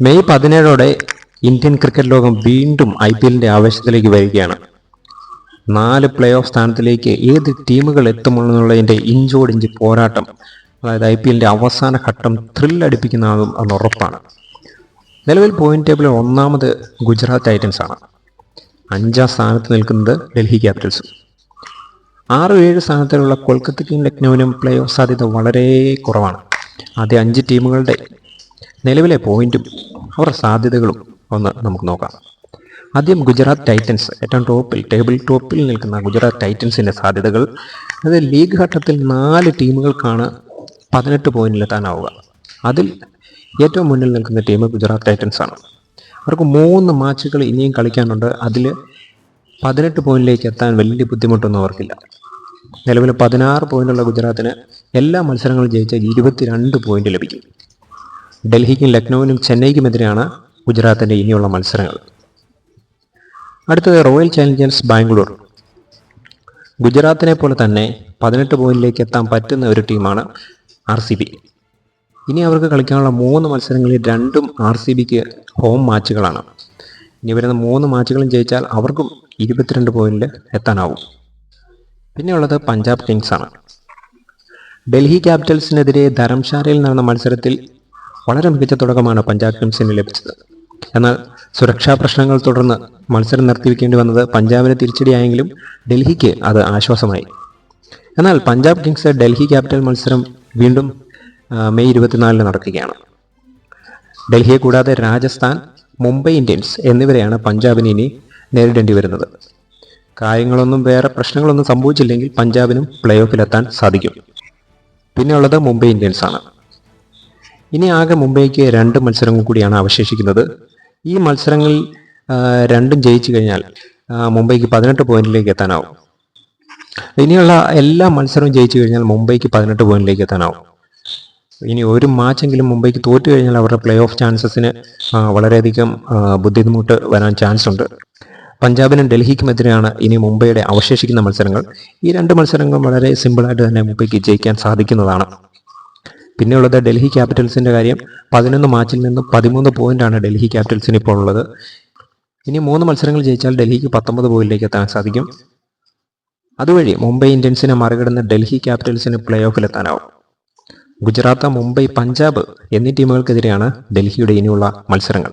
May പതിനേഴോടെ Indian cricket ലോകം വീണ്ടും I P എല്ലിന്റെ ആവേശത്തിലേക്ക് വരികയാണ്. നാല് പ്ലേ ഓഫ് സ്ഥാനത്തിലേക്ക് ഏത് ടീമുകൾ എത്തുമെന്നുള്ളതിന്റെ ഇഞ്ചോടിഞ്ച് പോരാട്ടം അതായത് ഐ പി എല്ലിന്റെ അവസാന ഘട്ടം ത്രില്ലടിപ്പിക്കുന്നതും അത് ഉറപ്പാണ്. നിലവിൽ പോയിന്റ് ടേബിളിൽ ഒന്നാമത് ഗുജറാത്ത് ടൈറ്റൻസ് ആണ്. അഞ്ചാം സ്ഥാനത്ത് നിൽക്കുന്നത് ഡൽഹി ക്യാപിറ്റൽസും. ആറ് ഏഴ് സ്ഥാനത്തിലുള്ള കൊൽക്കത്തയ്ക്കും ലക്നൌവിനും പ്ലേ ഓഫ് സാധ്യത വളരെ കുറവാണ്. ആദ്യ അഞ്ച് ടീമുകളുടെ നിലവിലെ പോയിന്റും അവരുടെ സാധ്യതകളും ഒന്ന് നമുക്ക് നോക്കാം. ആദ്യം ഗുജറാത്ത് ടൈറ്റൻസ്. ഏറ്റവും ടോപ്പിൽ ടേബിൾ ടോപ്പിൽ നിൽക്കുന്ന ഗുജറാത്ത് ടൈറ്റൻസിന്റെ സാധ്യതകൾ. അത് ലീഗ് ഘട്ടത്തിൽ നാല് ടീമുകൾക്കാണ് പതിനെട്ട് പോയിന്റിലെത്താനാവുക. അതിൽ ഏറ്റവും മുന്നിൽ നിൽക്കുന്ന ടീം ഗുജറാത്ത് ടൈറ്റൻസ് ആണ്. അവർക്ക് മൂന്ന് മാച്ചുകൾ ഇനിയും കളിക്കാനുണ്ട്. അതിൽ പതിനെട്ട് പോയിന്റിലേക്ക് എത്താൻ വലിയ ബുദ്ധിമുട്ടൊന്നും അവർക്കില്ല. നിലവിൽ പതിനാറ് പോയിന്റുള്ള ഗുജറാത്തിന് എല്ലാ മത്സരങ്ങളും ജയിച്ചാൽ ഇരുപത്തിരണ്ട് പോയിന്റ് ലഭിക്കും. ഡൽഹിക്കും ലക്നൌവിനും ചെന്നൈക്കുമെതിരെയാണ് ഗുജറാത്തിന്റെ ഇനിയുള്ള മത്സരങ്ങൾ. അടുത്തത് റോയൽ ചാലഞ്ചേഴ്സ് ബാംഗ്ലൂർ. ഗുജറാത്തിനെ പോലെ തന്നെ പതിനെട്ട് പോയിന്റിലേക്ക് എത്താൻ പറ്റുന്ന ഒരു ടീമാണ് ആർ സി ബി. ഇനി അവർക്ക് കളിക്കാനുള്ള മൂന്ന് മത്സരങ്ങളിൽ രണ്ടും ആർ സി ബിക്ക് ഹോം മാച്ചുകളാണ് ഇനി വരുന്ന മൂന്ന് മാച്ചുകളും ജയിച്ചാൽ അവർക്കും ഇരുപത്തിരണ്ട് പോയിന്റിൽ എത്താനാവും. പിന്നെയുള്ളത് പഞ്ചാബ് കിങ്സാണ്. ഡൽഹി ക്യാപിറ്റൽസിനെതിരെ ധരംശാലയിൽ നടന്ന മത്സരത്തിൽ വളരെ മികച്ച തുടക്കമാണ് പഞ്ചാബ് കിങ്സിന് ലഭിച്ചത്. എന്നാൽ സുരക്ഷാ പ്രശ്നങ്ങൾ തുടർന്ന് മത്സരം നിർത്തിവെക്കേണ്ടി വന്നത് പഞ്ചാബിന് തിരിച്ചടിയായെങ്കിലും ഡൽഹിക്ക് അത് ആശ്വാസമായി. എന്നാൽ പഞ്ചാബ് കിങ്സ് ഡൽഹി ക്യാപിറ്റൽ മത്സരം വീണ്ടും മെയ് ഇരുപത്തിനാലിന് നടക്കുകയാണ്. ഡൽഹിയെ കൂടാതെ രാജസ്ഥാൻ മുംബൈ ഇന്ത്യൻസ് എന്നിവരെയാണ് പഞ്ചാബിന് ഇനി നേരിടേണ്ടി വരുന്നത്. കാര്യങ്ങളൊന്നും വേറെ പ്രശ്നങ്ങളൊന്നും സംഭവിച്ചില്ലെങ്കിൽ പഞ്ചാബിനും പ്ലേ ഓഫിലെത്താൻ സാധിക്കും. പിന്നെയുള്ളത് മുംബൈ ഇന്ത്യൻസ് ആണ് ഇനി ആകെ മുംബൈക്ക് രണ്ട് മത്സരങ്ങൾ കൂടിയാണ് അവശേഷിക്കുന്നത്. ഈ മത്സരങ്ങളിൽ രണ്ടും ജയിച്ചു കഴിഞ്ഞാൽ മുംബൈക്ക് പതിനെട്ട് പോയിന്റിലേക്ക് എത്താനാവും. ഇനിയുള്ള എല്ലാ മത്സരവും ജയിച്ചു കഴിഞ്ഞാൽ മുംബൈക്ക് പതിനെട്ട് പോയിന്റിലേക്ക് എത്താനാവും. ഇനി ഒരു മാച്ചെങ്കിലും മുംബൈക്ക് തോറ്റു കഴിഞ്ഞാൽ അവരുടെ പ്ലേ ഓഫ് ചാൻസസിന് വളരെയധികം ബുദ്ധിമുട്ട് വരാൻ ചാൻസ് ഉണ്ട് പഞ്ചാബിനും ഡൽഹിക്കുമെതിരെയാണ് ഇനി മുംബൈയുടെ അവശേഷിക്കുന്ന മത്സരങ്ങൾ. ഈ രണ്ട് മത്സരങ്ങളും വളരെ സിമ്പിളായിട്ട് തന്നെ മുംബൈക്ക് ജയിക്കാൻ സാധിക്കുന്നതാണ്. പിന്നെയുള്ളത് ഡൽഹി ക്യാപിറ്റൽസിന്റെ കാര്യം. പതിനൊന്ന് മാച്ചിൽ നിന്ന് പതിമൂന്ന് പോയിന്റാണ് ഡൽഹി ക്യാപിറ്റൽസിന് ഇപ്പോൾ ഉള്ളത്. ഇനി മൂന്ന് മത്സരങ്ങൾ ജയിച്ചാൽ ഡൽഹിക്ക് പത്തൊമ്പത് പോയിന്റിലേക്ക് എത്താൻ സാധിക്കും. അതുവഴി മുംബൈ ഇന്ത്യൻസിനെ മറികടന്ന് ഡൽഹി ക്യാപിറ്റൽസിന് പ്ലേ ഓഫിലെത്താനാവും ഗുജറാത്ത് മുംബൈ പഞ്ചാബ് എന്നീ ടീമുകൾക്കെതിരെയാണ് ഡൽഹിയുടെ ഇനിയുള്ള മത്സരങ്ങൾ.